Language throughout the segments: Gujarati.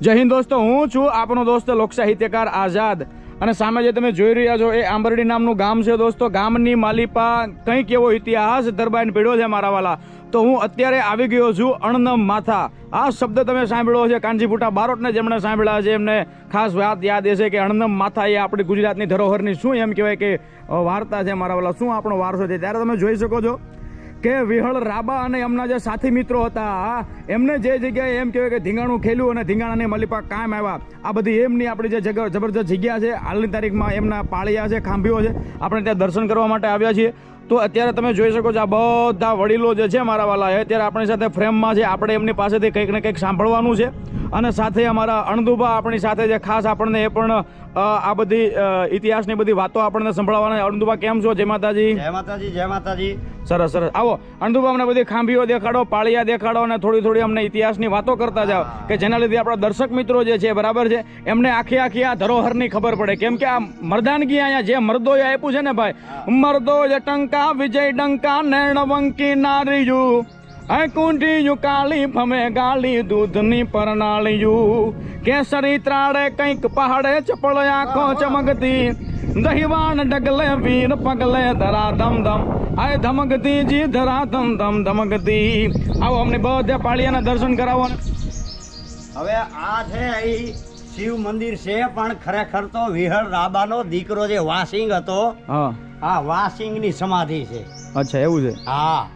જય હિન્દ દોસ્તો, હું છું આપનો દોસ્ત લોક સાહિત્યકાર આઝાદ. અને સામે જે તમે જોઈ રહ્યા છો એ આંબરડી નામનું ગામ છે દોસ્તો. ગામની માલિપા કંઈક એવો ઇતિહાસ દરબાઈને પીડ્યો છે મારા વાલા. તો હું અત્યારે આવી ગયો છું અણનમ માથા. આ શબ્દ તમે સાંભળ્યો છે કાનજીપુટા બારોટને જેમણે સાંભળ્યા છે, એમને ખાસ વાત યાદ એ છે કે અણનમ માથા એ આપણી ગુજરાતની ધરોહરની શું એમ કહેવાય કે વાર્તા છે મારા વાલા. શું આપણો વારસો છે? ત્યારે તમે જોઈ શકો છો. કે વિહળ, રાબા અને એમના જે સાથી મિત્રો હતા એમને જે જગ્યાએ એમ કહેવાય કે ધીંગાણું ખેલ્યું અને ધીંગાણાને મલિપા કાયમ આવ્યા. આ બધી એમની આપણી જે જબરજસ્ત જગ્યા છે, હાલની તારીખમાં એમના પાળિયા છે, ખાંભીઓ છે. આપણે ત્યાં દર્શન કરવા માટે આવ્યા છીએ. તો અત્યારે તમે જોઈ શકો છો આ બધા વડીલો જે છે મારા વાલા એ અત્યારે આપણી સાથે ફ્રેમમાં છે. આપણે એમની પાસેથી કંઈક ને કંઈક સાંભળવાનું છે. અને સાથે અમારા અણદુભા આપણી સાથે જે ખાસ આપણને એ પણ આ બધી ઇતિહાસની બધી વાતો આપણને સંભળાવવાના. અણદુભા કેમ છો? જય માતાજી. જય માતાજી જય માતાજી. સરસ સરસ. આવો. અણદુભા અમને બધી ખાંભીઓ દેખાડો પાળિયા દેખાડો અને થોડી થોડી અમને ઇતિહાસની વાતો કરતા જાઓ. કે જેના લીધે આપણા દર્શક મિત્રો જે છે બરાબર છે એમને આખી આખી આ ધરોહરની ખબર પડે. કેમ કે આ મર્દાનગી અહીંયા જે મર્દોએ આપ્યું છે ને ભાઈ મર્દો જ ટંકા વિજય ડંકા નેણવંકી નારીયું. આ કુંઢીયું કાલી ભમે ગાલી દૂધની પરનાળિયું કેસરી ત્રાડે કંઈક પહાડે ચપળ આંખો ચમકતી. દહીવાણ ડગલે વીર પગલે ધરા ધમ ધમ આય ધમકતી જી ધરા ધમ ધમ ધમકતી. આવો અમને બધા પાળિયાના દર્શન કરાવો હવે આ છે અહીં શિવ મંદિર છે પણ ખરેખર તો વિહળ રાબાનો દીકરો જે વાસિંગ હતો હા. આ વાસિંગની સમાધિ છે. અચ્છા એવું છે? હા.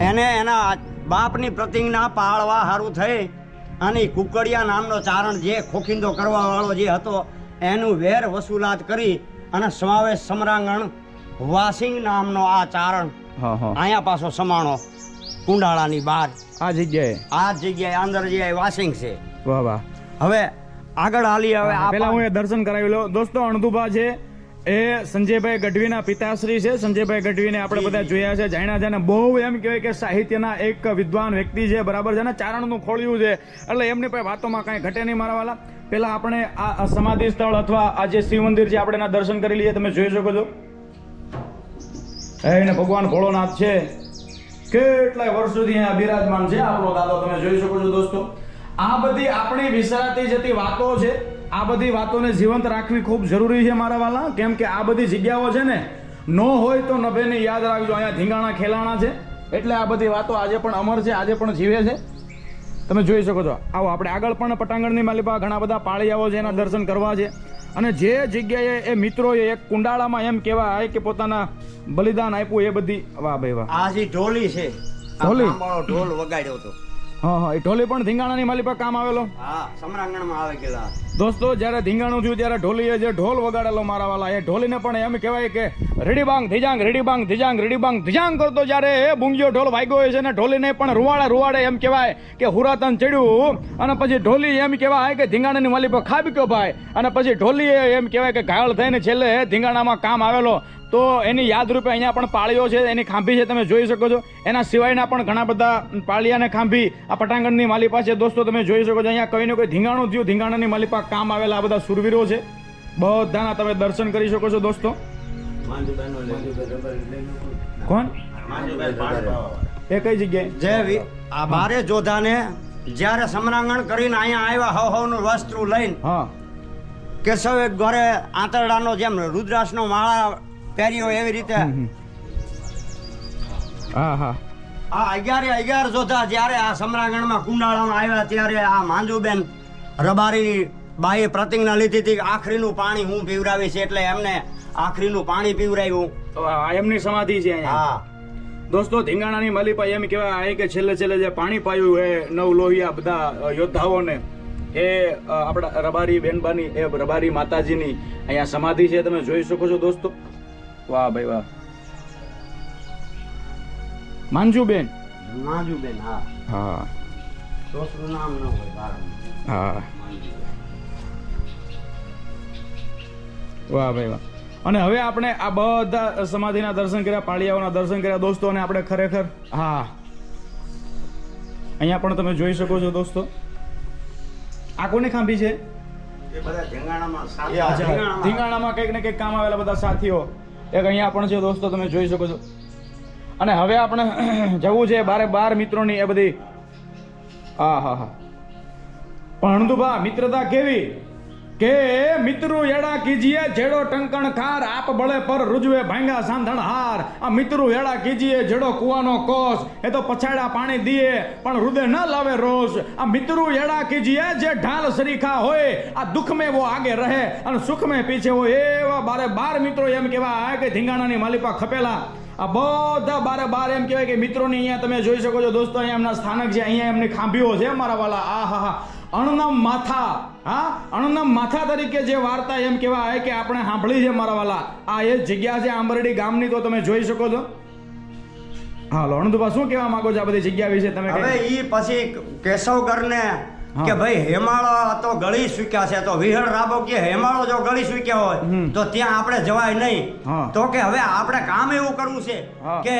એને એના બાપની પ્રતિજ્ઞા પાળવા સારું થઈ અને કુકડિયા નામનો ચારણ જે ખોખિંદો કરવા વાળો જે હતો એનું વેર વસૂલાત કરી અને સમાવેશ સમરાંગણ વાસિંગ નામનો આ ચારણ અહીંયા પાછો સમાણો કુંડાળાની બહાર. આ જગ્યાએ? આ જગ્યાએ અંદર જે વાસિંગ છે. વાહ વાહ. હવે આગળ હાલી હવે પેલા હું. એ દર્શન કરાવી લો દોસ્તો અણધુભા છે. એ સંજયભાઈ ગઢવીના પિતાશ્રી છે. સંજયભાઈ ગઢવીને આપણે બધા જોયા છે, જાણ્યા છે અને બહુ એમ કહેવાય કે સાહિત્યના એક વિદ્વાન વ્યક્તિ છે, બરાબર છે ને ચારણનું ખોળ્યું છે. એટલે એમની પાસે વાતોમાં કાંઈ ઘટે નહીં મારા પહેલાં આપણે આ સમાધિ સ્થળ અથવા આ જે શિવ મંદિર છે, આપણે એના દર્શન કરી લઈએ. તમે જોઈ શકો છો. એને ભગવાન ભોળોનાથ છે. કેટલાય વર્ષોથી અહીંયા બિરાજમાન છે. આપણો દાદો, તમે જોઈ શકો છો દોસ્તો. આ બધી આપણી વિસરાતી જતી વાતો છે. આ બધી વાતોને જીવંત રાખવી ખૂબ જરૂરી છે મારા વાલા. કેમ કે આ બધી જગ્યાઓ છે ને ન હોય તો નભેને યાદ રાખજો અહીંયા ધીંગાણા ખેલાણા છે. એટલે આ બધી વાતો આજે પણ અમર છે આજે પણ જીવે છે. તમે જોઈ શકો છો. આવો આપણે આગળ પણ પટાંગણની માલિપા ઘણા બધા પાળિયાઓ છે એના દર્શન કરવા છે. અને જે જગ્યાએ એ મિત્રોએ એક કુંડાળામાં એમ કહેવાય કે પોતાના બલિદાન આપ્યું એ બધી વાહ ભાઈ વાહ. આ જે ઢોલી છે ઢોલી? ઢોલ વગાડ્યો હતો. હા હા એ ઢોલી પણ ધીંગાણાની માલિપા કામ આવેલો. હા સમરાંગણમાં આવે ગયેલા. દોસ્તો જ્યારે ધીંગાણું થયું ત્યારે ઢોલીએ જે ઢોલ વગાડેલો મારા વાલા એ ઢોલીને પણ એમ કહેવાય કે રેડીબાંગ ધીજાંગ રેડીબાંગ ધીજાંગ રેડીબાંગ ધીજાંગ કરતો જ્યારે એ બુંગીયો ઢોલ વાગ્યો હોય છે ને ઢોલીને પણ રૂવાડે રૂવાડે એમ કહેવાય કે હુરાતન ચડ્યું. અને પછી ઢોલી એમ કહેવાય કે ધીંગાણાની માલી પર ખાબી ગયો ભાઈ. અને પછી ઢોલીએ એમ કહેવાય કે ઘાયલ થઈને છેલ્લે ધીંગાણામાં કામ આવેલો. તો એની યાદરૂપે અહીંયા પણ પાળીઓ છે એની ખાંભી છે તમે જોઈ શકો છો. એના સિવાયના પણ ઘણા બધા પાળિયાને ખાંભી આ પટાંગણની માલિપા છે. દોસ્તો તમે જોઈ શકો છો અહીંયા કઈ ને કોઈ ધીંગાણું થયું. ધીંગાણાની માલિપા કામ આવેલા આ બધા સુરવીરો છે. બધાના તમે દર્શન કરી શકો છો દોસ્તો. કોણ? એ કઈ જગ્યાએ? જે વિ- આ બારે જોધાને જ્યારે સમરાંગણ કરીને અહીંયા આવ્યા હવ હવનું વસ્ત્ર લઈને હા. એક ઘરે આંતરડાનો જેમ રુદ્રાસનો માળા પહેર્યો એવી રીતે. હા હા. આ અગિયારે અગિયાર જોતા જ્યારે આ સમરાગણમાં કુંડાળામાં આવ્યા ત્યારે આ માંજુબેન રબારી બાઈએ પ્રતિજ્ઞા લીધી હતી કે આખરીનું પાણી હું પીવડાવીશ એટલે એમને આખરીનું પાણી આ એમની સમાધિ છે અહીંયા. હા. દોસ્તો ધીંગાણાની માલિપા એમ કહેવાય કે છેલ્લે છેલ્લે જે પાણી પાયું એ નવ લોહિયા બધા યોદ્ધાઓને એ આપણા રબારી બેનબાની એ રબારી માતાજીની અહીંયા સમાધિ છે. તમે જોઈ શકો છો દોસ્તો. વાહ ભાઈ વાહ. માંજુબેન. માંજુબેન હા. હા. દોસરું નામ ન હોય બારાનું. હા. વાહ ભાઈ વાહ. અને હવે આપણે આ બધા સમાધિના દર્શન કર્યા પાળિયાઓના દર્શન કર્યા દોસ્તો અને આપણે ખરેખર હા. અહીંયા પણ તમે જોઈ શકો છો દોસ્તો. આ કોની ખાંભી છે. ધીંગાણામાં કંઈક ને કંઈક કામ આવેલા બધા સાથીઓ. એક અહીંયા પણ છે દોસ્તો, તમે જોઈ શકો છો. અને હવે આપણે જવું છે બારે બાર મિત્રોની એ બધી હા હા હા. પણ અણદુભા મિત્રતા કેવી? કે મિત્રો એડા કીજીએ જેડો ટંકણ ખાર, આપ બળે પર રૂજવે ભાંગા સાંધણ હાર. આ મિત્રો એડા કીજીએ જેડો કુવાનો કોસ એ તો પછાડા પાણી દીએ, પણ હૃદય ન લાવે રોષ. આ મિત્રો એડા કીજીએ જે ઢાલ સરીખા હોય, આ દુઃખ મેં વો આગે રહે અને સુખ મેં પીછે હોય. એવા બારે બાર મિત્રો એમ કહેવાય કે ધીંગાણાની માલિપા ખપેલા. આ બધા બારે બાર એમ કહેવાય કે મિત્રોની અહીંયા તમે જોઈ શકો છો દોસ્તો, અહીંયા એમના સ્થાનક છે, અહીંયા એમની ખાંભીઓ છે મારા વાલા. આ હા હા અણનમ માથા હા? અણના માથા તરીકે જે વાર્તા એમ કહેવાય કે આપણે સાંભળી છે મારા વાલા. આ એ જગ્યા છે આંબરડી ગામની તો તમે જોઈ શકો છો. હા લોણદુભા શું કહેવા માંગો છો આ બધી જગ્યા વિશે? તમે હવે? ઈ પછી કેશવગરને કે ભાઈ હેમાળો તો ગળી સુક્યા છે. તો વિહળ રાબો કે હેમાળો જો ગળી સૂક્યા હોય તો ત્યાં આપણે જવાય નહીં. તો કે હવે આપણે કામ એવું કરવું છે કે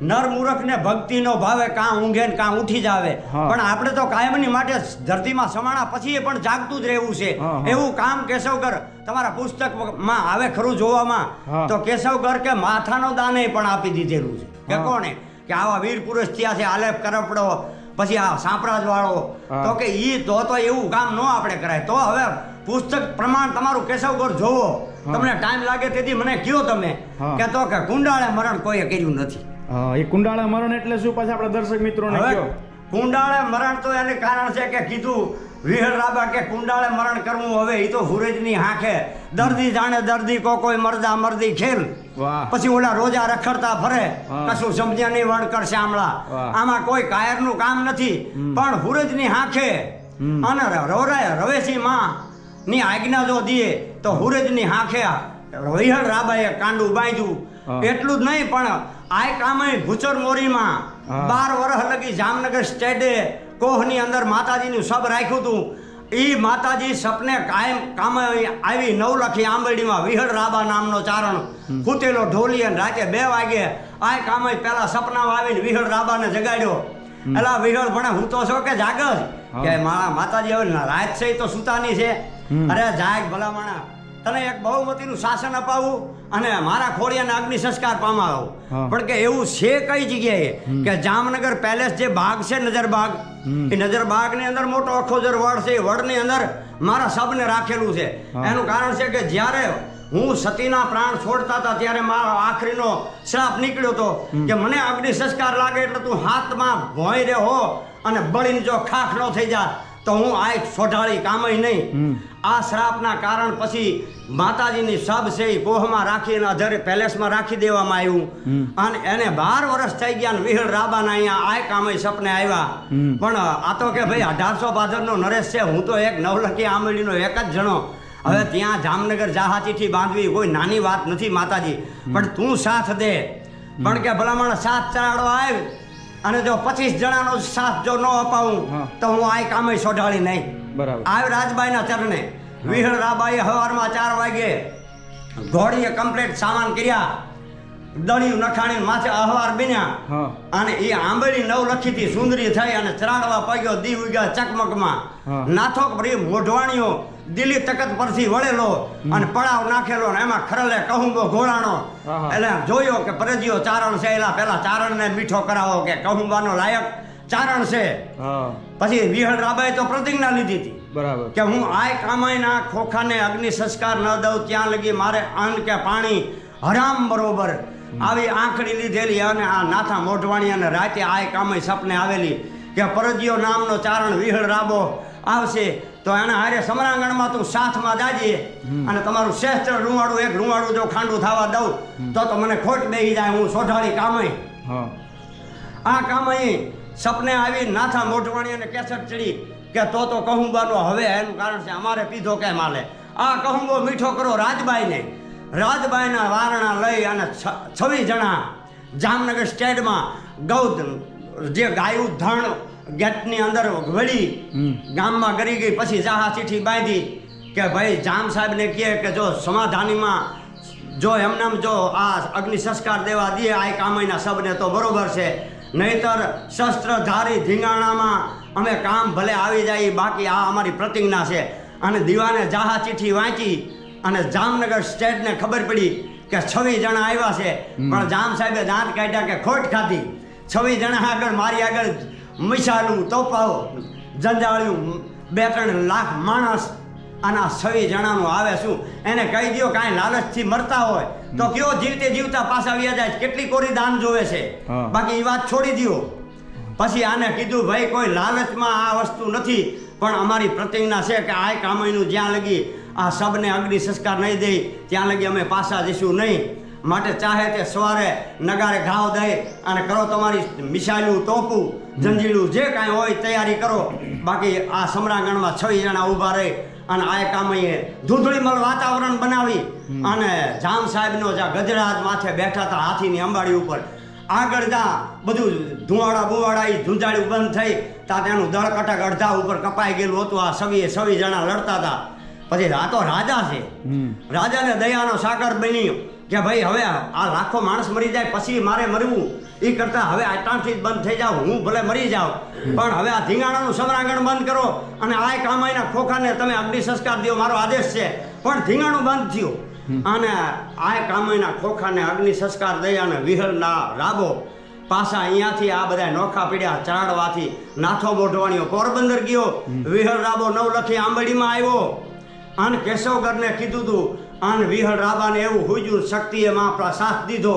નર મૂરખને ભક્તિનો ભાવે કાં ઊંઘે ને કાં ઉઠી જાવે આવે. પણ આપણે તો કાયમની માટે ધરતીમાં સમાણા પછી પણ જાગતું જ રહેવું છે. એવું કામ કેશવગર તમારા પુસ્તકમાં આવે ખરું જોવામાં તો કેશવગર કે માથાનો દાને પણ આપી દીધેલું છે. કે કોને કોણે? કે આવા વીર પુરુષ થયા છે આલેપ કરપડો પછી આ સાંપરાજ વાળો તો કે ઈ તો તો એવું કામ ન આપણે કરાય. તો હવે પુસ્તક પ્રમાણ તમારું કેશવગર જોવો. તમને ટાઈમ લાગે તેથી મને કયો તમે. કે તો કે કુંડાળે મરણ કોઈએ કર્યું નથી. એ કુંડાળા મરણ એટલે શું? પાછા આપણા દર્શક મિત્રોને કયો કુંડાળે મરણ તો એને કારણ છે કે કીધું વિહળ રાબા કે કુંડાળે મરણ કરવું હવે એ તો હુરેજની હાંખે. દર્દી જાણે દર્દી કો કોઈ મરદા મરદી ખેલ. પછી ઓલા રોજા રખડતા ફરે. કશું સમજ્યા નહીં વણ કરશે આમળા. આમાં કોઈ કાયરનું કામ નથી. પણ હુરેજની હાંખે. અને રવરાય રવેશી માં ની આજ્ઞા જો દીએ તો હુરજની હાંખે વિહળ રાબાએ કાંડું બાંધ્યું. એટલું જ નહીં પણ આ કામે ભૂચર મોરીમાં બાર વર્ષ લગી જામનગર સ્ટેટે કોહની અંદર માતાજીનું સબ રાખ્યું હતું. ઈ માતાજી સપને કાયમ કામે આવી નવલખી આંબેડીમાં વિહળ રાબા નામનો ચારણ કૂટેલો ઢોલી અને રાતે બે વાગે આ કામે પેલા સપનામાં આવીને વિહળ રાબાને જગાડ્યો. એલા વિહળ ભણે હું તો છો કે જાગ કે મારા માતાજી હવે રાત છે તો સુતાની છે. અરે જાગ ભલામણા તને એક બહુમતીનું શાસન અપાવું અને મારા ખોડિયાને અગ્નિ સંસ્કાર પામાવો. પણ કે એવું છે કઈ જગ્યાએ? કે જામનગર પેલેસ જે બાગ છે નજરબાગ બાગ એ નજરબાગની અંદર મોટો અખોજર વડ છે એ વડની અંદર મારા સબને રાખેલું છે. એનું કારણ છે કે જ્યારે હું સતીના પ્રાણ છોડતા હતા ત્યારે મારો આખરીનો શ્રાપ નીકળ્યો હતો કે મને અગ્નિ સંસ્કાર લાગે એટલે તું હાથમાં ભોંય રે હો અને બળીને જો ખાખ ન થઈ જા. તો હું આ સોઢાળી કામય નહીં. આ શ્રાપના કારણ પછી માતાજીની સબ છે એ કોહમાં રાખીને અધરે પેલેસમાં રાખી દેવામાં આવ્યું. અને એને બાર વર્ષ થઈ ગયા વિહળ રાબાના અહીંયા આ કામે સપને આવ્યા. પણ આ તો કે ભાઈ અઢારસો પાછળનો નરેશ છે હું તો એક નવલખી આંબળીનો એક જ જણો. હવે ત્યાં જામનગર જહાજીથી બાંધવી કોઈ નાની વાત નથી માતાજી. પણ તું સાથ દે. પણ કે ભલામણ સાથ ચડાડો આવ. અને જો પચીસ જણાનો સાથ જો ન અપાવું તો હું આ કામે સોઢાળી નહીં. બરાબર. આવ રાજબાઈના ચરણે વિહળ રાબાઈએ હવારમાં ચાર વાગે ઘોડીએ કમ્પ્લીટ સામાન કર્યા. દળિયું નખાણી માથે અહવાર બન્યા. અને એ આંબળી નવ લખી થી સુંદરી થઈ અને ચરાડવા પગ્યો દી ઉગ્યા ચકમકમાં. નાથોક ભરી મોઢવાણીઓ દિલ્હી તકત પરથી વળેલો અને પડાવ નાખેલો ને એમાં ખરલે કહુંબો ઘોળાણો એટલે જોયો કે પરજીયો ચારણ છે એલા પેલા ચારણ ને મીઠો કરાવો કે કહુંબાનો લાયક ચારણ છે. પછી વિહળ રાબાએ તો પ્રતિજ્ઞા લીધી હતી બરાબર. કે હું આય કામાયના ખોખાને અગ્નિ સંસ્કાર ન દઉં ત્યાં લગી મારે અન્ન કે પાણી હરામ બરોબર. આવી આંખડી લીધેલી અને આ નાથા મોઢવાણી અને રાતે આય કામાય સપને આવેલી કે પરજીયો નામનો ચારણ વિહળ રાબો આવશે. તો એના હારે સમરાંગણમાં તું સાથમાં જાજે. અને તમારું શ્રેષ્ઠ રૂવાડું એક રૂવાડું જો ખાંડું થવા દઉં તો તો મને ખોટ બેહી જાય હું સોઢાળી કામય. હા. આ કામ સપને આવી નાથા મોઢવાણી અને કેસર ચડી કે તો તો કહુંબાનો હવે એનું કારણ છે અમારે પીધો કેમ હાલે? આ કહુંબો મીઠો કરો રાજબાઈને. રાજબાઈના વારણા લઈ અને છવ્વીસ જણા જામનગર સ્ટેટમાં ગૌ જે ગાયું ધણ ગેટની અંદર વળી ગામમાં ગરી ગઈ. પછી જાહા ચીઠી બાંધી કે ભાઈ જામ સાહેબને કહે કે જો સમાધાનીમાં જો એમને જો આ અગ્નિ સંસ્કાર દેવા દે આ કામયના સબને તો બરોબર છે. નહીતર શસ્ત્રધારી ધીંગાણામાં અમે કામ ભલે આવી જાય બાકી આ અમારી પ્રતિજ્ઞા છે. અને દીવાને જાહા ચીઠી વાંચી અને જામનગર સ્ટેટને ખબર પડી કે છવ્વીસ જણા આવ્યા છે. પણ જામ સાહેબે દાંત કાઢ્યા કે ખોટ ખાધી. છવ્વીસ જણા આગળ મારી આગળ મિસાલું તોપાઓ જંજાળ્યું બે ત્રણ લાખ માણસ આના છવી જણાનું આવે શું? એને કહી દો કાંઈ લાલચથી મરતા હોય તો કયો જીવતે જીવતા પાછા વ્યા જાય? કેટલી કોરી દાન જોવે છે? બાકી એ વાત છોડી દ્યો. પછી આને કીધું ભાઈ કોઈ લાલચમાં આ વસ્તુ નથી પણ અમારી પ્રતિજ્ઞા છે કે આ કામયનું જ્યાં લગી આ સબને અગ્નિ સંસ્કાર નહીં દે ત્યાં લગી અમે પાછા જઈશું નહીં. માટે ચાહે તે સવારે નગારે ઘાવ દઈ અને કરો તમારી મિસાઇલું તોપું જંજીલું જે કાંઈ હોય તૈયારી કરો. બાકી આ સમરાંગણમાં છ જણા ઊભા રહી અને આ કામયે ધૂંધળીમલ વાતાવરણ બનાવી અને જામ સાહેબનો જ્યાં ગજરાજ માથે બેઠા હતા હાથીની અંબાડી ઉપર. આગળ જા બધું ધુવાડા બુવાડા ઈ ધૂંધાળ્યું બંધ થઈ. તા તેનું દળ કટક અડધા ઉપર કપાઈ ગયેલું હતું. આ સવીએ સવી જણા લડતા હતા. પછી આ તો રાજા છે. રાજાને દયાનો સાગર બન્યો. કે ભાઈ હવે આ લાખો માણસ મરી જાય પછી મારે મરવું. એ કરતા હવે આટાણથી જ બંધ થઈ જાવ હું ભલે મરી જાઉં પણ હવે આ ધીંગાણાનું સમરાંગણ બંધ કરો. અને આ કામાયના ખોખાને તમે અગ્નિ સંસ્કાર દો મારો આદેશ છે. પણ ધીંગાણું બંધ થયું. અને આ કામાયના ખોખાને અગ્નિ સંસ્કાર દઈ અને વિહળના રાબો પાછા અહીંયાથી આ બધા નોખા પીડ્યા ચરાડવાથી નાથો મોઢવાણીઓ પોરબંદર ગયો. વિહળ રાબો નવલખી આંબડીમાં આવ્યો. અને કેશવગરને કીધું તું અને વિહળ રાબાને એવું હુજુર શક્તિએ માં સાથ દીધો.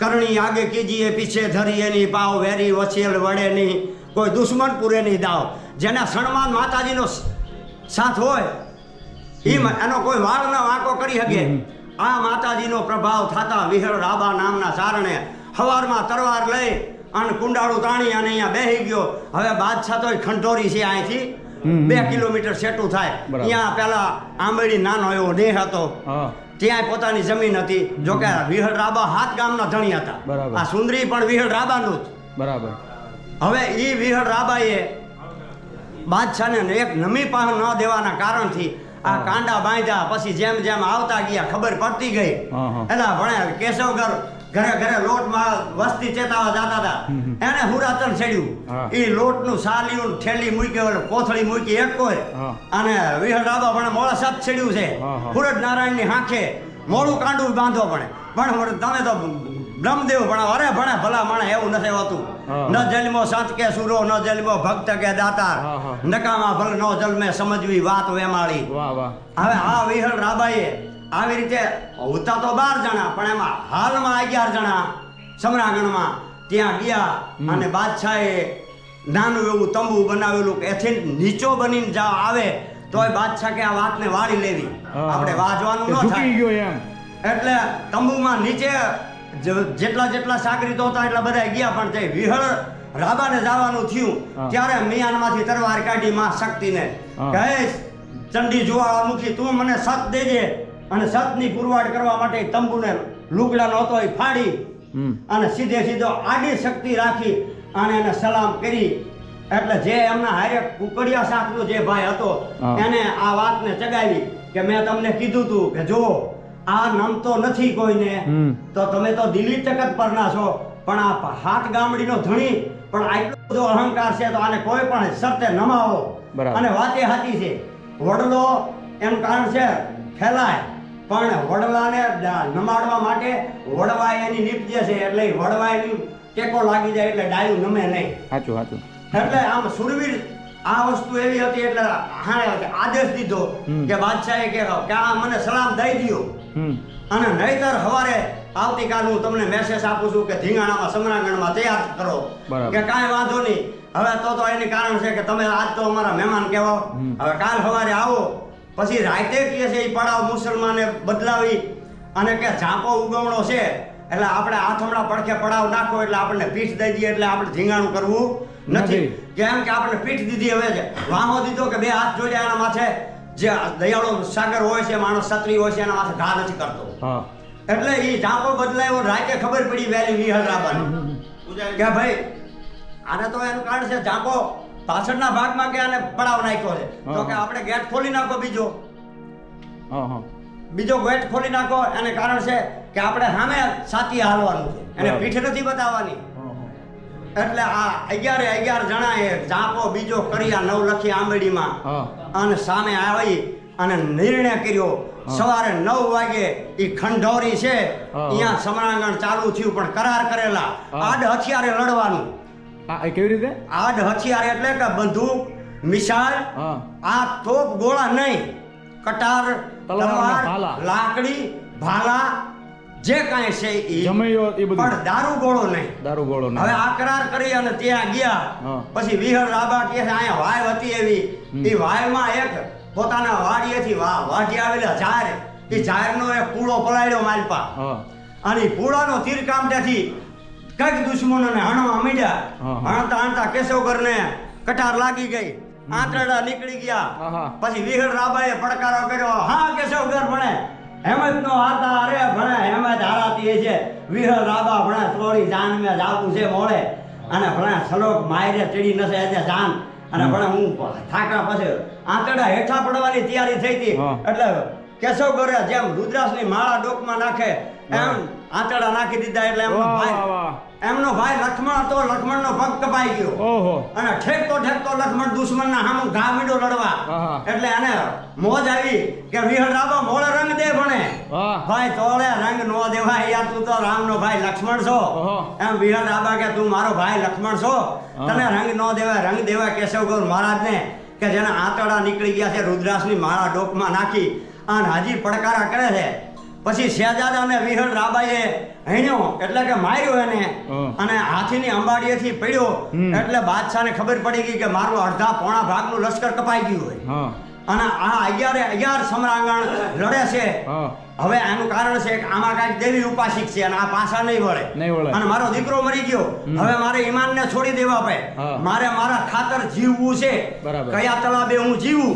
કરણી આગે કીજીએ પીછે ધરી એની પાવ વેરી વછેલ વડે નહીં. કોઈ દુશ્મન પૂરે નહીં દાવ. જેના સન્માન માતાજીનો સાથ હોય ઈ એનો કોઈ વાળ ન વાંકો કરી શકે આ માતાજીનો પ્રભાવ થતા વિહળ રાબા નામના ચારણે હવારમાં તરવાર લઈ અને કુંડાળું તાણી અને અહીંયા બેહી ગયો. હવે બાદશાહ તો ખંઠોરી છે અહીંથી. બે કિલોમીટર સેટું થાય. ત્યાં પેલા આંબળી નાનો એવો દેહ હતો. ત્યાં પોતાની જમીન હતી. જોકે વિહળ રાબા હાથ ગામના ધણી હતા. આ સુંદરી પણ વિહળ રાબાનું જ. બરાબર. હવે એ વિહળ રાબાએ બાદશાહને એક નમી પાહ ન દેવાના કારણથી આ કાંડા બાંધ્યા. પછી જેમ જેમ આવતા ગયા ખબર પડતી ગઈ. એટલે. ભણે કેશવગર ઘરે ઘરે લોટમાં વસ્તી ચેતાવા જતા હતા. એને હુરાતન. ચડ્યું એ લોટનું સાલિયું ઠેલી મૂકી ઓલે કોથળી મૂકી એક કોઈ. અને વિહળ રાબા પણ મોળા સાપ ચડ્યું છે. હુરજ નારાયણની હાંખે મોડું કાંડું બાંધો પડે. પણ તમે તો બ્રહ્મદેવ પણ અરે ભણે ભલા માણે એવું નથી હોતું. ન જન્મો સંત કે સુરો ન જન્મો ભક્ત કે દાતાર. હા. નકામા ભલે ન જન્મે સમજવી વાત વેમાળી. હવે આ વિહળ રાબાઈએ આવી રીતે હોતા તો બાર જણા પણ એમાં હાલમાં અગિયાર જણા સમરાગણમાં ત્યાં ગયા. અને બાદશાહે નાનું એવું તંબુ બનાવેલું કે એથી નીચો બનીને જા આવે તોય બાદશાહ કે આ વાતને વાળી લેવી. આપણે વાંચવાનું વાજવાનું ન થાય. ગયો એટલે તંબુમાં નીચે જેટલા જેટલા સાગરીતો હતા એટલા બધા ગયા પણ તે વિહળ રાબાને જવાનું થયું. ત્યારે મિયાનમાંથી તરવાર કાઢી માં શક્તિને. કહે ચંડી જુવાળા મૂકી તું મને સત દેજે. અને સતની પુરવાડ કરવા માટે તંબુને લુગડા હતો એ ફાડી અને સીધે સીધો આડી શક્તિ રાખી અને એને સલામ કરી. એટલે જે એમના હારે કુકડિયા સાથનો જે ભાઈ હતો એને આ વાતને ચગાવી કે મેં તમને કીધું તું કે જો આ નમતો નથી કોઈને. તો તમે તો દિલ્હી તકત પરના છો પણ આ હાથ ગામડીનો ધણી પણ આટલો બધો અહંકાર છે તો આને કોઈ પણ શરતે નમાવો. અને વાતે હાથી છે. વડલો એમ કારણ છે ફેલાય. પણ વડવાને નમાડવા માટે વડવા એની નીપજે છે એટલે વડવા એની ટેકો લાગી જાય એટલે ડાયું નમે નહીં. સાચું સાચું એટલે આમ સુરવીર આ વસ્તુ એવી હતી એટલે હાણે આદેશ દીધો કે બાદશાહે કે કે આ મને સલામ દઈ દ્યો. અને નહીતર હવારે આવતીકાલ હું તમને મેસેજ આપું છું કે ધીંગાણામાં સમરાંગણમાં તૈયાર કરો. કે કાંઈ વાંધો નહીં. હવે તો તો એની કારણ છે કે તમે આજ તો અમારા મહેમાન કહેવાઓ. હવે કાલ સવારે આવો. પછી રાતે કહે છે એ પડાવ મુસલમાને બદલાવી અને કે ઝાંપો ઉગમણો છે એટલે આપણે આથમડા પડખે પડાવ નાખો એટલે આપણને પીઠ દઈ દઈએ એટલે આપણે ધીંગાણું કરવું નથી. કેમ કે આપણે પીઠ દીધી હવે છે. વાહો દીધો કે બે હાથ જોડ્યા એના માથે જે દયાળો સાગર હોય છે માણસ સત્રી હોય છે એના માથે ઘા નથી કરતો. એટલે એ ઝાંપો બદલાયો રાતે ખબર પડી વહેલી વિહળ રાબાની કે ભાઈ આને તો એનું કારણ છે ઝાંપો પાછળના ભાગમાં કે આને પડાવ નાખ્યો છે. તો કે આપણે ગેટ ખોલી નાખો બીજો. બીજો ગેટ ખોલી નાખો એને કારણ છે કે આપણે સામે સાથી હાલવાનું છે. એને. પીઠ નથી બતાવવાની. એટલે આ અગિયારે અગિયાર જણાએ જાપો બીજો કર્યા નવલખી આંબેડીમાં. હા. અને સામે આવી અને નિર્ણય કર્યો. સવારે નવ વાગે એ ખંડોરી છે. અહીંયા સમરાંગણ ચાલુ થયું પણ કરાર કરેલા. આડ હથિયારે લડવાનું. આ કેવી રીતે? આડ હથિયાર એટલે કે બંદૂક મિસાઈલ આ તોપ ગોળા નહીં. કટાર તલવાર. લાકડી ભાલા જે કાંઈ છે એ જમૈયો એ બધું. પણ દારૂ ગોળો નહીં. દારૂ ગોળો હવે આકરાર કરી અને ત્યાં ગયા. પછી વિહળ રાબા કે અહીંયા વાય હતી એવી. એ વાયમાં એક પોતાના વાડીએથી વા વાઢી આવેલા ઝાર એ ઝારનો એક પૂળો પલાળ્યો માલપા. અને પૂળાનો તીર કામટેથી કંઈક દુશ્મનોને હણવા માંડ્યા. હણતા હણતા કેશવગરને કટાર લાગી ગઈ. આંતરડા નીકળી ગયા. પછી વિહળ રાબાએ પડકારો કર્યો. હા કેશવગર ભણે. હેમત નો હાતા અરે ભણે. હેમત હારાતી છે વિહળ રાબા ભણે. થોડી જાન મે જાવું છે મોડે. અને ભણે સલોક માયરે ચડી નસે આજે જાન. અને ભણે હું થાકા પછી આંતરડા હેઠા પડવાની તૈયારી થઈ હતી. એટલે કેશવ કરે જેમ રુદ્રાસની માળા ડોકમાં નાખે એમ આંતરડા નાખી દીધા એટલે વાહ. એમનો ભાઈ લક્ષ્મણ હતો લક્ષ્મણનો પગ કપાઈ ગયો. ઓહો. અને ઠેકતો ઠેકતો લક્ષ્મણ દુશ્મનના સામું ઘા મીડો લડવા એટલે એને મોજ આવી કે વિહળ રાબા મોળે રંગ દે ભણે. ભાઈ તોળે રંગ નો દેવાય યાર તું તો રામનો ભાઈ લક્ષ્મણ છો. એમ વિહળ રાબા કે તું મારો ભાઈ લક્ષ્મણ છો? તને રંગ નો દેવાય રંગ દેવાય કેશવ ગૌર મહારાજને કે જેના આંતરડા નીકળી ગયા છે રુદ્રાસની માળા ડોકમાં નાખી અને હજી પડકારા કરે છે. પછી શહેજાદા અને વિહળ રાબાઈએ હણ્યો એટલે કે માર્યો એને અને હાથીની અંબાડીએથી પડ્યો. એટલે બાદશાહને ખબર પડી ગઈ કે મારું અડધા પોણા ભાગનું લશ્કર કપાઈ ગયું હોય. અને આ અગિયારે અગિયાર સમરાંગણ લડે છે. હવે આનું કારણ છે કે આમાં કાંઈક દેવી ઉપાસિક છે અને આ પાછા નહીં વળે. અને મારો દીકરો મરી ગયો. હવે મારે ઈમાનને છોડી દેવા પડે. મારે મારા ખાતર જીવવું છે. કયા તળાબે હું જીવું?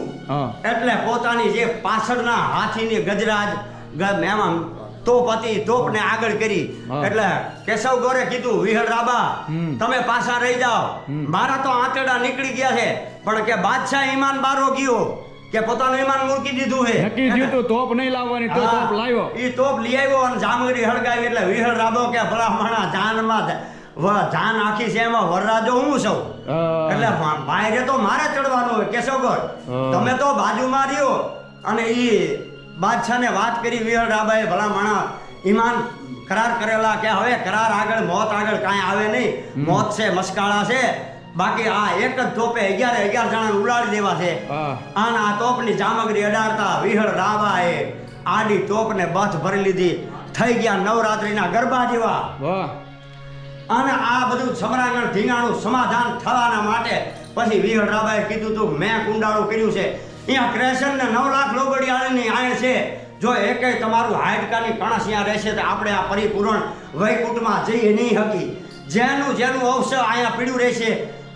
એટલે પોતાની જે પાછળના હાથીની ગજરાજ એમાં તોપ હતી તોપને આગળ કરી. એટલે કેશવ ગોરે કીધું વિહળ રાબા તમે પાછા રહી જાઓ. મારા તો આંતરડા નીકળી ગયા છે. પણ કે બાદશાહ ઈમાન બારો ગયો કે પોતાનું ઈમાન મૂકી દીધું છે. નક્કી થયું તોપ નહીં લાવવાની તો. તોપ લાવ્યો. ઈ તોપ લઈ આવ્યો અને જામગરી હળગાવી એટલે વિહળ રાબો કે ભલામણા જાનમાં જાન આખી છે એમાં વરરાજો હું છું? એટલે ભાઈરે તો મારે ચડવાનું હોય કેશવ ગોર. તમે તો બાજુમાં રહ્યો અને ઈ બાદશાહને વાત કરી વિહળ રાબાએ ભલામણા ઈમાન કરાર કરેલા કે હવે કરાર આગળ મોત આગળ કાંઈ આવે નહીં. મોત છે મસ્કાળા છે. બાકી આ એક જ તોપે અગિયાર અગિયાર જણા ઉડાડી દેવા છે. અને આ તોપની જામગરી અડાડતા વિહળ રાબાએ આડી તોપને બથ ભરી લીધી. થઈ ગયા નવરાત્રીના ગરબા જેવા. અને આ બધું સમરાંગણ ધીંગાણું સમાધાન થવાના માટે પછી વિહળ રાબાએ કીધું તું મેં કુંડાળું કર્યું છે. અહીંયા ક્રેશન ને નવ લાખ લોબડિયાળીની આણ છે. જો એકેય તમારું હાડકાની કણસ અહીંયા રહેશે તો આપણે આ પરિપૂર્ણ વૈકુંઠમાં જઈ નહીં હકી. જેનું જેનું અવસર અહીંયા પીડ્યું રહેશે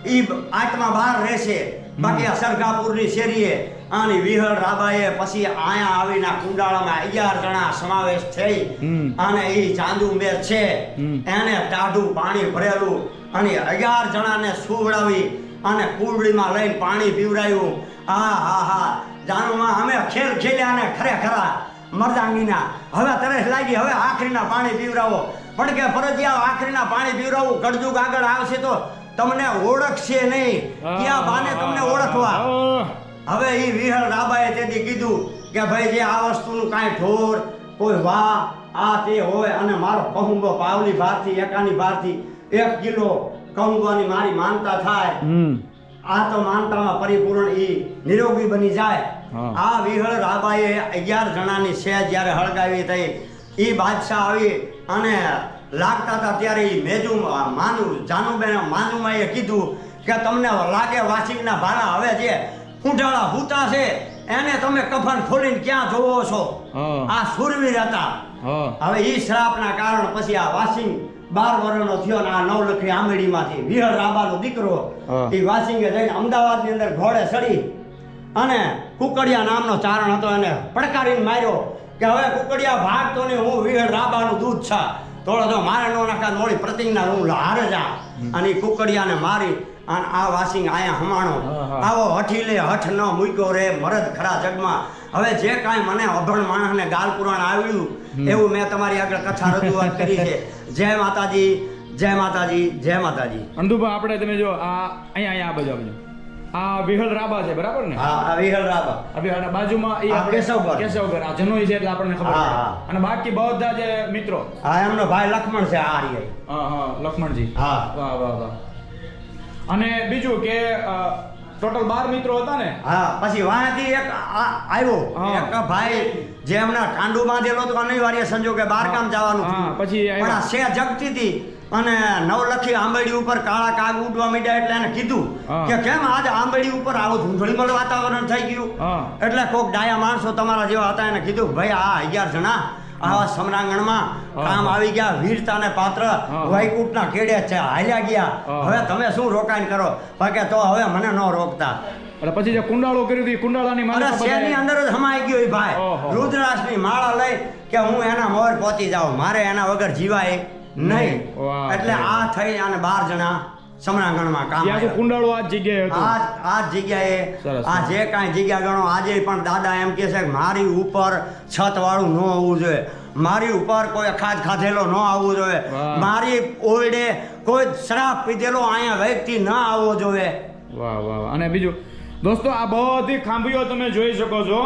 એ આત્મા બહાર રહેશે. બાકી આ સરગાપુરની શેરીએ આની વિહળ રાબાએ પછી અહીંયા આવીને કુંડાળામાં અગિયાર જણા સમાવેશ થઈ. અને એ ચાંદુ મેર છે. એને ટાઢું પાણી ભરેલું અને અગિયાર જણાને સુવડાવી અને કુંડળીમાં લઈને પાણી પીવડાવ્યું હા હા હા. જાનુમાં અમે ખેલ ખેલ્યા ને ખરેખરા મરદાંગીના. હવે તરસ લાગી, હવે આખરીના પાણી પીવરાવો પણ કે ફરજિયાત આખરીના પાણી પીવડાવવું કડજુગ આગળ આવશે તો તમને ઓળખશે નહીં. ક્યાં બાને તમને ઓળખવા? હવે એ વિહળ રાબાએ તેથી કીધું કે ભાઈ, જે આ વસ્તુનું કાંઈ ઠોર કોઈ વાહ, આ તે હોય અને મારો કહુંબો પાવલી ભારથી એકાની ભારથી એક કિલો કહુંબાની મારી માનતા થાય. આ તો માનતામાં પરિપૂર્ણ ઈ નિરોગી બની જાય. આ વિહળ રાબાએ અગિયાર જણાની છે જ્યારે હળગાવી થઈ એ બાદશાહ આવી અને લાગતા હતા ત્યારે એ મેજુ માનુ જાનુબેન માનુમાએ કીધું કે તમને લાગે વાસિકના ભાડા હવે જે ઊંઢાળા હૂતા છે એને તમે કફન ખોલીને ક્યાં જોવો છો? આ સુરવીર હતા. હવે એ શ્રાપના કારણ પછી આ વાસિંગ બાર વર્ષનો થયો ને આ નવલખી આંબેડીમાંથી. વિહળ રાબાનો દીકરો એ વાસિંગે જઈને અમદાવાદની અંદર ઘોડે ચડી અને કુકડિયા નામનો ચારણ હતો એને પડકારીને માર્યો કે હવે કુકડિયા ભાગતો ને હું વિહળ રાબાનું દૂધ છા. થોડો તો મારે નો નાખા નોળી પ્રતિજ્ઞા હું હારે જા. અને કુકડિયાને મારી અને આ વાસિંગ આયા હમાણો. આવો હઠીલે હઠ ન મૂક્યો રે મરદ ખરા જગમાં. હવે જે કાંઈ મને અભણ માણસને ગાલ પુરાણ આવ્યું એવું મેં તમારી આગળ કથા રજૂઆત કરી છે. જય માતાજી જય માતાજી જય માતાજી. અંધુભા આપણે તમે જો આ અહીંયા અહીંયા આ બજાવજો આ વિહલ રાબા છે બરાબર ને? હા આ વિહળ રાબા. આ વિહળના બાજુમાં એ આપણે- કેશવગર કેશવગર આ જનોઈ છે એટલે આપણને ખબર પડે. અને બાકી બધા જે મિત્રો. હા એમનો ભાઈ લક્ષ્મણ છે આ આર્ય. હા હા લક્ષ્મણજી. હા. વાહ વાહ વાહ. અને બીજું કે ટોટલ બાર મિત્રો હતા ને? હા પછી વાંથી એક આવ્યો. એક ભાઈ જે એમના કાંડુ બાંધેલો તો અનિવાર્ય સંજોગે બાર કામ જવાનું પછી પણ આ શે જગતી હતી અને નવલખી આંબેડી ઉપર કાળા કાગ ઉડવા મીડ્યા એટલે એને કીધું કે કેમ આજ આંબેડી ઉપર આવું ધૂંધળીમલ વાતાવરણ થઈ ગયું? એટલે કોક ડાયા માણસો તમારા જેવા હતા એને કીધું ભાઈ આ અગિયાર જણા આવા સમરાંગણમાં કામ આવી ગયા વીરતાને પાત્ર હા. વૈકુંઠના કેડે છે હાલ્યા ગયા. હવે તમે શું રોકાણ કરો? બાકી તો હવે મને ન રોકતા. એટલે પછી જે કુંડાળો કર્યું હતું કુંડાળાની અરે શેરની અંદર જ હમાઈ ગયો એ ભાઈ. રુદ્રાક્ષની માળા લઈ કે હું એના મોર પહોંચી જાઉં. મારે એના વગર જીવાય નહીં. એટલે આ થઈ અને બાર જણા સમરાંગણમાં કામ જે કુંડાળો આ જ જગ્યાએ હતો આ આ જગ્યાએ સરસ. આ જે કાંઈ જગ્યા ગણો આજે પણ દાદા એમ કહે છે કે મારી ઉપર છત વાળું ન આવવું જોઈએ મારી ઉપર કોઈ અખાજ ખાધેલો ન આવવું જોઈએ વાહ. મારી ઓરડે કોઈ શરાબ પીધેલો અહીંયા વ્યક્તિ ન આવવો જોઈએ વાહ વાહ વાહ. અને બીજું દોસ્તો આ બધી ખાંભીઓ તમે જોઈ શકો છો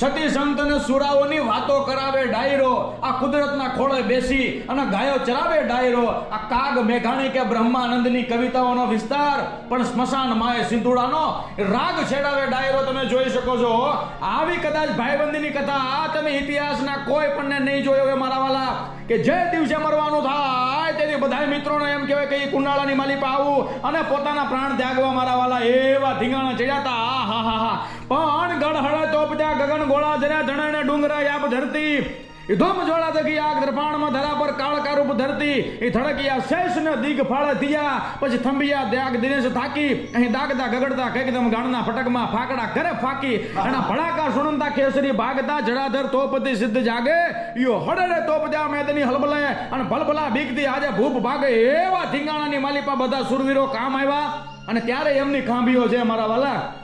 સતી સંત અને સુરાઓની વાતો કરાવે ડાયરો, આ કુદરતના ખોળે બેસી અને ગાયો ચરાવે ડાયરો, આ કાગ મેઘાણી કે બ્રહ્માનંદની કવિતાઓનો વિસ્તાર, પણ સ્મશાન માએ સિંધુડાનો રાગ છેડાવે ડાયરો, તમે જોઈ શકો છો. આવી કદાચ ભાઈબંધીની કથા તમે ઇતિહાસના કોઈ પણને નહીં જોયો એ મારા વાલા. કે જે દિવસે મરવાનું થાય તેથી બધા મિત્રોને એમ કહેવાય કે એ કુંડાળાની માલી આવું અને પોતાના પ્રાણ ત્યાગવા મારા વાલા એવા ધીંગાણા ચડ્યાતા, આ, હા હા હા. પણ ગઢહળે તોપજા ગગન ગોળા જરા જણાને ડુંગરા યાપ ધરતી ધોમ જોડા થકી આગ દ્રપાણમાં ધરા પર કાળકા રૂપ ધરતી. એ ધડકિયા શેષ ને દિગ ફાળે થયા પછી થંભિયા દ્યાગ દિનેશ થાકી. અહીં દાગતા ગગડતા કઈકદમ ગાણના ફટકમાં ફાકડા કરે ફાકી. એના ભડાકા સુણંતા કેસરી ભાગતા જડાધર તોપતિ સિદ્ધ જાગે. યો હડડે તોપજા મેદની હલબલે. અને ભલભલા બીકતી આજે ભૂપ ભાગે. એવા ધીંગાણાની માલિપા બધા સુરવીરો કામ આવ્યા. અને ત્યારે એમની ખાંભીઓ છે મારા વાલા.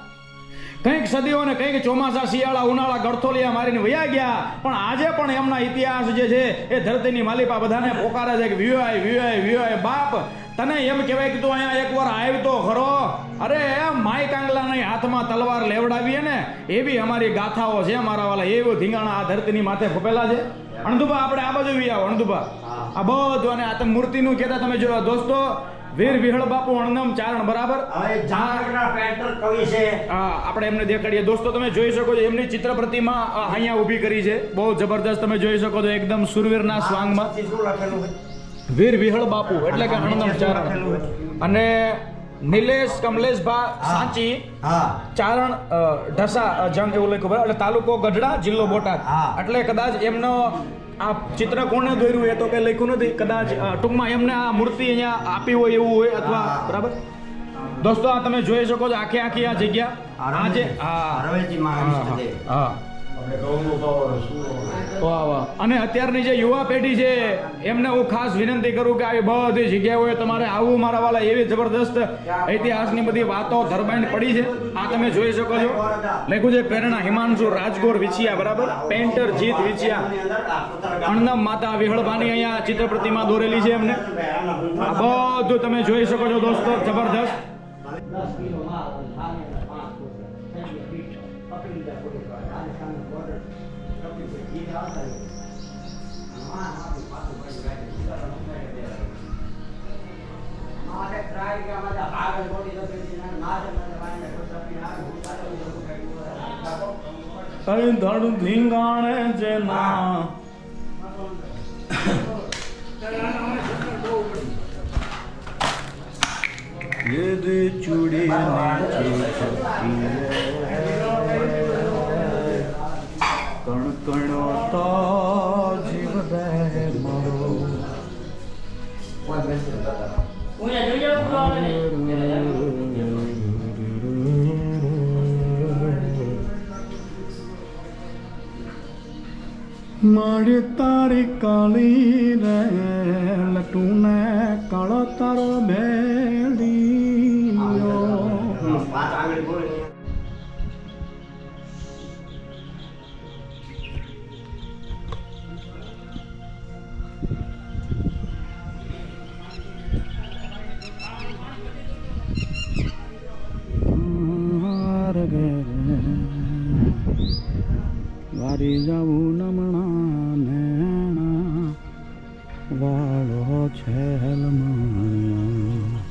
કંઈક સદીઓ ને કંઈક ચોમાસા શિયાળા, ઉનાળા, ગળથોલિયા મારીને વયા ગયા. પણ આજે પણ એમના ઇતિહાસ જે છે, એ ધરતીની માલિપા બધાને પોકારે છે કે વિવાય વિવાય વિવાય બાપ. તને એમ કહેવાય કે તું અહીંયા એકવાર આવ્યો ખરો. અરે માય કાંગલાના હાથમાં તલવાર લેવડાવીએ ને, એવી અમારી ગાથાઓ છે મારા વાલા. એવું ધીંગાણા આ ધરતીની માથે ફૂપેલા છે. અણધુભા, આપણે આ બાજુ વી આવો અણદુબા આ બધું અને આ મૂર્તિનું કહેતા તમે જોયા, દોસ્તો વીર વિહળ બાપુ અણનમ ચારણ બરાબર? કવિ છે. આપણે એમને દેખાડીએ. દોસ્તો તમે જોઈ શકો છો એમની ચિત્ર પ્રતિમા અહીંયા ઊભી કરી છે. બહુ જબરદસ્ત તમે જોઈ શકો છો એકદમ સુરવીરના સ્વાંગમાં. વીર વિહળ બાપુ એટલે કે અણનમ ચારણ. અને નિલેશ કમલેશભા સાંચી હા. ચારણ ઢસા જંગ એવું લખ્યું એટલે તાલુકો ગઢડા જિલ્લો બોટાદ. એટલે કદાચ એમનો આ ચિત્ર કોણે દોર્યું એ તો કઈ લખ્યું નથી. કદાચ ટૂંકમાં એમને આ મૂર્તિ અહીંયા આપી હોય એવું હોય અથવા બરાબર? દોસ્તો આ તમે જોઈ શકો છો આખી આખી આ જગ્યા. આ જે. હા. વાહ વાહ. અને અત્યારની જે યુવા પેઢી છે, એમને હું ખાસ વિનંતી કરું કે આવી બધી જગ્યાઓએ તમારે આવવું મારા વાલા એવી જબરદસ્ત ઇતિહાસની બધી વાતો ધરબાઈન પડી છે. આ તમે જોઈ શકો છો. લખ્યું છે પ્રેરણા હિમાંશુ રાજગોર વિછિયા, બરાબર? પેન્ટર જીત વિછિયા. અણનમ માતા વિહળભાની અહીંયા ચિત્ર પ્રતિમા દોરેલી છે એમને. આ બધું તમે જોઈ શકો છો, દોસ્તો, જબરદસ્ત. કઈ ધડ ધીંગાણે છે ના. યદી ચૂડી કણ કણ જીવ મારી તારી કાળી રે લટુને કાળો તારો ભેડિયો વારી જાવું નમણા નેણા વાળો છેલ માણ્યા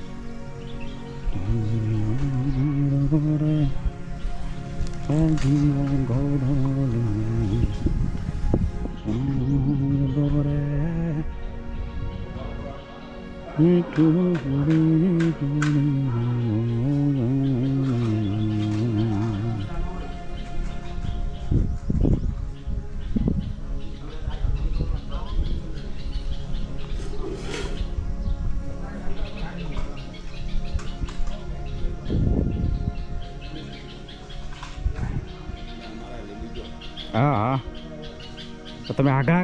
હા હા તો તમે